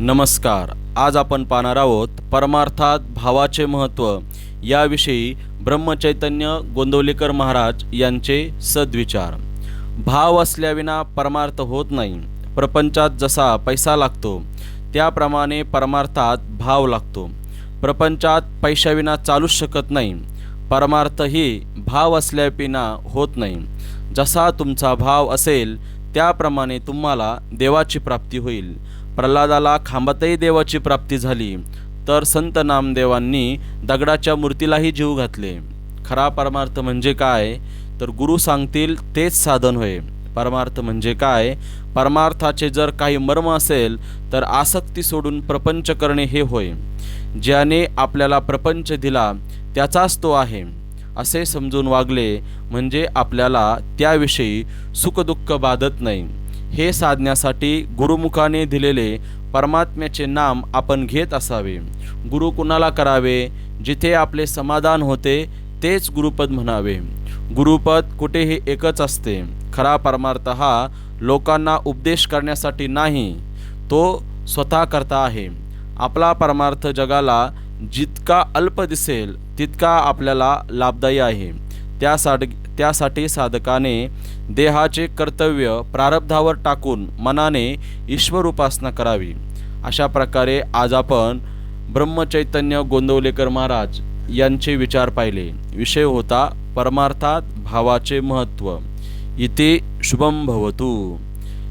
नमस्कार. आज आपण पाहणार आहोत परमार्थात भावाचे महत्त्व याविषयी ब्रह्मचैतन्य गोंदवलेकर महाराज यांचे सद्विचार. भाव असल्याविना परमार्थ होत नाही. प्रपंचात जसा पैसा लागतो त्याप्रमाणे परमार्थात भाव लागतो. प्रपंचात पैशाविना चालूच शकत नाही. परमार्थही भाव असल्याविना होत नाही. जसा तुमचा भाव असेल त्याप्रमाणे तुम्हाला देवाची प्राप्ती होईल. प्रल्हादाला खांबातही देवाची प्राप्ती झाली. तर संत नामदेवांनी दगडाच्या मूर्तीलाही जीव घातले. खरा परमार्थ म्हणजे काय? तर गुरु सांगतील तेच साधन होय. परमार्थ म्हणजे काय? परमार्थाचे जर काही मर्म असेल तर आसक्ती सोडून प्रपंच करणे हे होय. ज्याने आपल्याला प्रपंच दिला त्याचाच तो आहे. असे समजून वागले म्हणजे आपल्याला त्याविषयी सुखदुःख बाधत नाही. हे साधण्यासाठी गुरुमुखाने दिलेले परमात्म्याचे नाम आपण घेत असावे. गुरु कुणाला करावे? जिथे आपले समाधान होते तेच गुरुपद म्हणावे. गुरुपद कुठेही एकच असते. खरा परमार्थ हा लोकांना उपदेश करण्यासाठी नाही तो स्वतः करता आहे. आपला परमार्थ जगाला जितका अल्प दिसेल तितका आपल्याला लाभदायी आहे. त्यासाठी त्यासाठी साधकाने देहाचे कर्तव्य प्रारब्धावर टाकून मनाने ईश्वर उपासना करावी. अशा प्रकारे आज आपण ब्रह्मचैतन्य गोंदवलेकर महाराज यांचे विचार पाहिले. विषय होता परमार्थात भावाचे महत्त्व इथे शुभम भवतु.